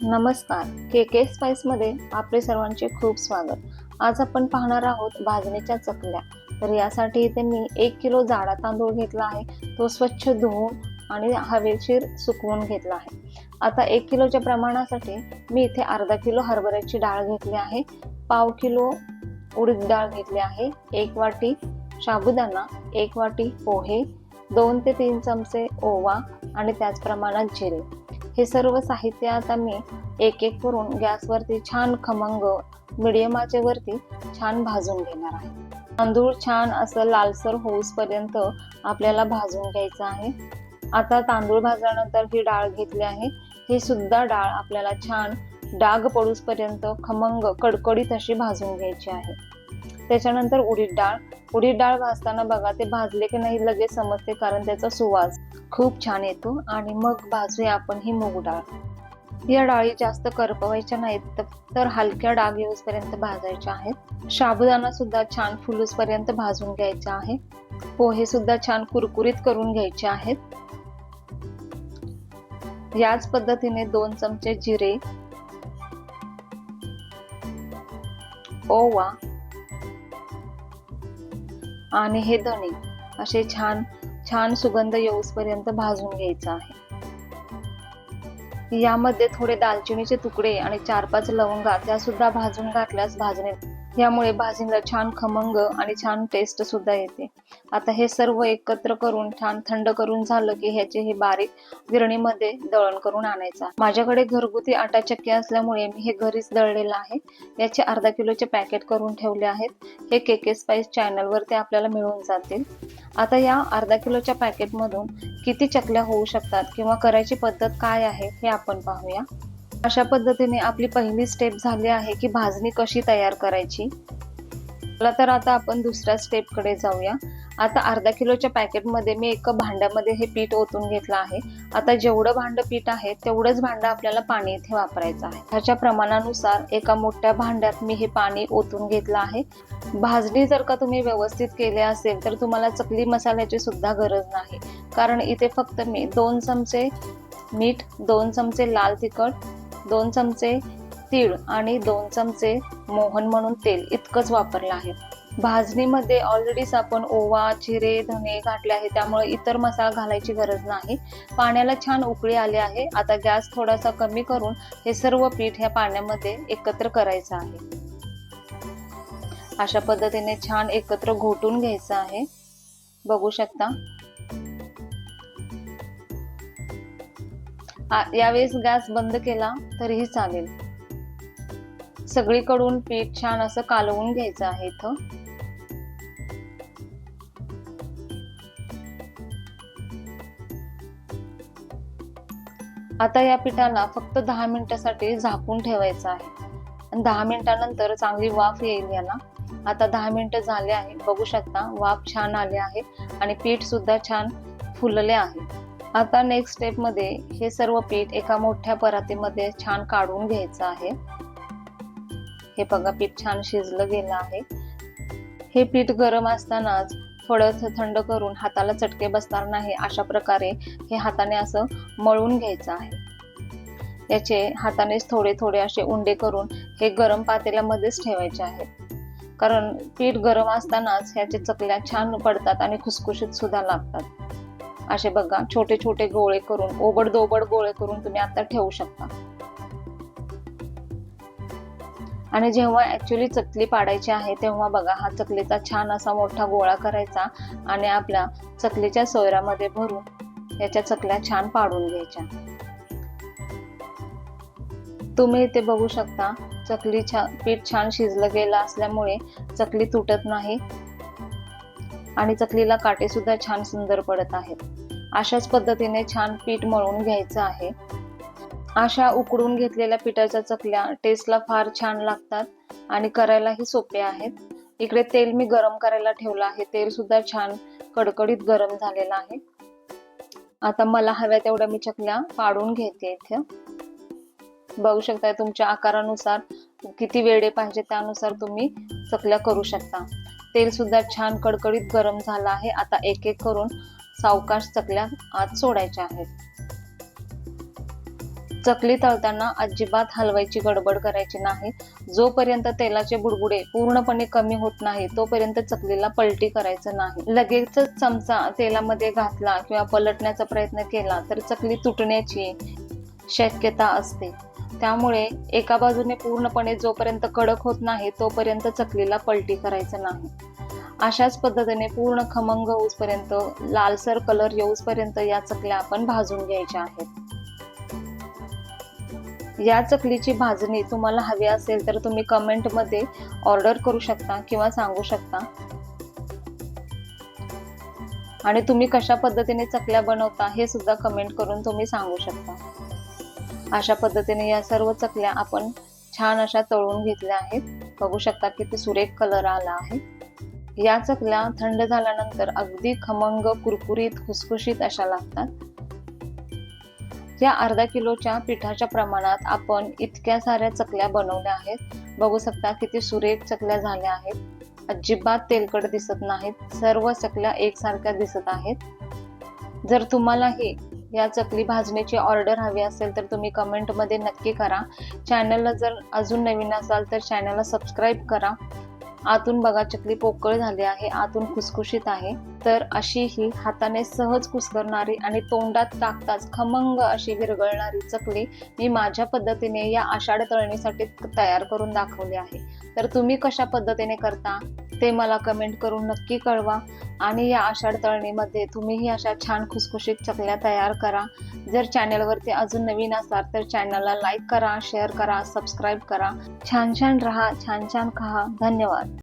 नमस्कार. के के स्पाइसमध्ये आपले सर्वांचे खूप स्वागत. आज आपण पाहणार आहोत भाजणीच्या चकल्या. तर यासाठी इथे मी एक किलो जाडा तांदूळ घेतला आहे. तो स्वच्छ धुवून आणि हवेशीर सुकवून घेतला आहे. आता एक किलोच्या प्रमाणासाठी मी इथे अर्धा किलो हरभऱ्याची डाळ घेतली आहे. पाव किलो उडीद डाळ घेतली आहे. एक वाटी साबुदाणा एक वाटी पोहे दोन ते तीन चमचे ओवा आणि त्याच प्रमाणात जिरे. हे सर्व साहित्य आता मी एक एक करून गॅसवरती छान खमंग मिडियम आचेवरती छान भाजून घेणार आहे. तांदूळ छान असं लालसर होऊसपर्यंत आपल्याला भाजून घ्यायचं आहे. आता तांदूळ भाजल्यानंतर ही डाळ घेतली आहे ही सुद्धा डाळ आपल्याला छान डाग पडूसपर्यंत खमंग कडकडीत अशी भाजून घ्यायची आहे. त्याच्यानंतर उडीद डाळ उडीद डाळ भाजताना बघा ते भाजले की नाही लगेच समजते कारण त्याचा सुवास खूप छान येतो. आणि मग भाजूया आपण ही मूग डाळ. या डाळी जास्त करपवायच्या नाहीत तर- हलक्या डाग येऊसपर्यंत भाजायच्या आहेत. साबुदाणा सुद्धा छान फुलूसपर्यंत भाजून घ्यायचा आहे. पोहे सुद्धा छान कुरकुरीत करून घ्यायचे आहेत. याच पद्धतीने दोन चमचे जिरे ओवा आणि हे धणे असे छान छान सुगंध येऊसपर्यंत भाजून घ्यायचा आहे. यामध्ये थोडे दालचिनीचे तुकडे आणि चार पाच लवंगा त्या सुद्धा भाजून घातल्यास भाजणे यामुळे भाजीला छान खमंग आणि छान टेस्ट सुद्धा येते. आता हे सर्व एकत्र करून छान थंड करून झालं की ह्याचे हे बारीक गिरणीमध्ये दळण करून आणायचा. माझ्याकडे घरगुती आटा चक्की असल्यामुळे मी हे घरीच दळलेलं आहे. याचे अर्धा किलोचे पॅकेट करून ठेवले आहेत. हे के के स्पाइस चॅनलवरती आपल्याला मिळून जातील. आता या अर्धा किलोच्या पॅकेटमधून किती चकल्या होऊ शकतात किंवा करायची पद्धत काय आहे हे आपण पाहूया. अशा पद्धतीने आपली पहिली स्टेप झाली आहे की भाजणी कशी तयार करायची? चला तर आता आपण दुसऱ्या स्टेपकडे जाऊया. आता अर्धा किलोच्या पॅकेटमध्ये मी एका भांड्यामध्ये हे पीठ ओतून घेतलं आहे. आता जेवढं भांड पीठ आहे तेवढंच भांडं आपल्याला पाणी इथे वापरायचं आहे. ह्याच्या प्रमाणानुसार एका मोठ्या भांड्यात मी हे पाणी ओतून घेतलं आहे. भाजणी जर का तुम्ही व्यवस्थित केले असेल तर तुम्हाला चकली मसाल्याची सुद्धा गरज नाही. कारण इथे फक्त मी दोन चमचे मीठ दोन चमचे लाल तिखट दोन चमचे तीळ आणि दोन चमचे मोहन म्हणून तेल इतकंच वापरलं आहे. भाजणीमध्ये ऑलरेडीच आपण ओवा जिरे धने घातले आहे त्यामुळे इतर मसाला घालायची गरज नाही. पाण्याला छान उकळी आली आहे. आता गॅस थोडासा कमी करून हे सर्व पीठ ह्या पाण्यामध्ये एकत्र करायचं आहे. अशा पद्धतीने छान एकत्र घोटून घ्यायचं आहे. बघू शकता. यावेळेस गॅस बंद केला तरीही चालेल. सगळीकडून पीठ छान असं कालवून घ्यायचं आहे इथं. आता या पिठाला फक्त दहा मिनिटासाठी झाकून ठेवायचं आहे. आणि दहा मिनिटानंतर चांगली वाफ येईल याला. आता दहा मिनिटं झाले आहे बघू शकता वाफ छान आले आहे आणि पीठ सुद्धा छान फुलले आहे. आता नेक्स्ट स्टेपमध्ये हे सर्व पीठ एका मोठ्या परातीमध्ये छान काढून घ्यायचं आहे. हे बघा पीठ छान शिजलं गेलं आहे. हे पीठ गरम असतानाच थोडंसं थंड करून हाताला चटके बसणार नाही अशा प्रकारे हे हाताने असं मळून घ्यायचं आहे. याचे हातानेच थोडे थोडे असे उंडे करून हे गरम पातेल्यामध्येच ठेवायचे आहेत कारण पीठ गरम असतानाच ह्याचे चकल्या छान पडतात आणि खुसखुशीत सुद्धा लागतात. असे बघा छोटे छोटे गोळे करून ओबड दोबड गोळे करून तुम्ही आता ठेवू शकता. आणि जेव्हा ऍक्च्युली चकली पाडायची आहे तेव्हा बघा हा चकलीचा छान असा मोठा गोळा करायचा आणि आपल्या चकलीच्या सोयरामध्ये भरून याच्या चकल्या छान पाडून घ्यायच्या. तुम्ही इथे बघू शकता चकली छान पीठ छान शिजलं गेलं असल्यामुळे चकली तुटत नाही. आणि चकलीला काटे सुद्धा छान सुंदर पडत आहेत. अशाच पद्धतीने छान पीठ मळून घ्यायचं आहे. अशा उकडून घेतलेल्या पिठाच्या चकल्या टेस्टला फार छान लागतात आणि करायलाही सोपे आहेत. इकडे तेल मी गरम करायला ठेवलं आहे. तेल सुद्धा छान कडकडीत गरम झालेलं आहे. आता मला हव्या तेवढ्या मी चकल्या पाडून घेते इथे. बघू शकताय तुमच्या आकारानुसार किती वेळे पाहिजे त्यानुसार तुम्ही चकल्या करू शकता. तेल सुद्धा छान कडकडीत गरम झालं आहे. आता एक एक करून सावकाश चकल्या आत सोडायच्या आहेत. चकली तळताना अजिबात हलवायची गडबड करायची नाही. जोपर्यंत तेलाचे बुडबुडे पूर्णपणे कमी होत नाही तोपर्यंत चकलीला पलटी करायचं नाही. लगेचच चमचा तेलामध्ये घातला किंवा पलटण्याचा प्रयत्न केला तर चकली तुटण्याची शक्यता असते. त्यामुळे एका बाजूने पूर्णपणे जोपर्यंत कडक होत नाही तोपर्यंत चकलीला पलटी करायचं नाही. अशाच पद्धतीने पूर्ण खमंग होऊसपर्यंत लालसर कलर येऊसपर्यंत या चकल्या आपण भाजून घ्यायच्या आहेत. या चकलीची भाजणी तुम्हाला हवी असेल तर तुम्ही कमेंटमध्ये ऑर्डर करू शकता किंवा सांगू शकता. आणि तुम्ही कशा पद्धतीने चकल्या बनवता हे सुद्धा कमेंट करून तुम्ही सांगू शकता. अशा पद्धतीने या सर्व चकल्या आपण छान अशा तळून घेतल्या आहेत. बघू शकता किती सुरेख कलर आला आहे. या चकल्या थंड झाल्यानंतर अगदी खमंग कुरकुरीत खुसखुशीत अशा लागतात. या अर्धा किलोच्या पिठाच्या प्रमाणात आपण इतक्या साऱ्या चकल्या बनवल्या आहेत. बघू शकता किती सुरेख चकल्या झाल्या आहेत. अजिबात तेलकट दिसत नाहीत. सर्व चकल्या एकसारख्या दिसत आहेत. जर तुम्हालाही या चकली भाजण्याची ऑर्डर हवी असेल तर तुम्ही कमेंटमध्ये नक्की करा. चॅनलला जर अजून नवीन असाल तर चॅनलला सबस्क्राईब करा. आतून बघा चकली पोकळ झाली आहे आतून खुसखुशीत आहे. तर अशी ही हाताने सहज कुसकरणारी आणि तोंडात टाकताच खमंग अशी विरघळणारी चकली मी माझ्या पद्धतीने या आषाढ तळणीसाठी तयार करून दाखवली आहे. तर तुम्ही कशा पद्धतीने करता ते मला कमेंट करून नक्की कळवा. आणि या आषाढ तळणीमध्ये तुम्हीही अशा छान खुसखुशीत चकल्या तयार करा. जर चॅनलवरती अजून नवीन असाल तर चॅनलला लाईक करा शेअर करा सबस्क्राईब करा. छान छान राहा छान छान खा. धन्यवाद.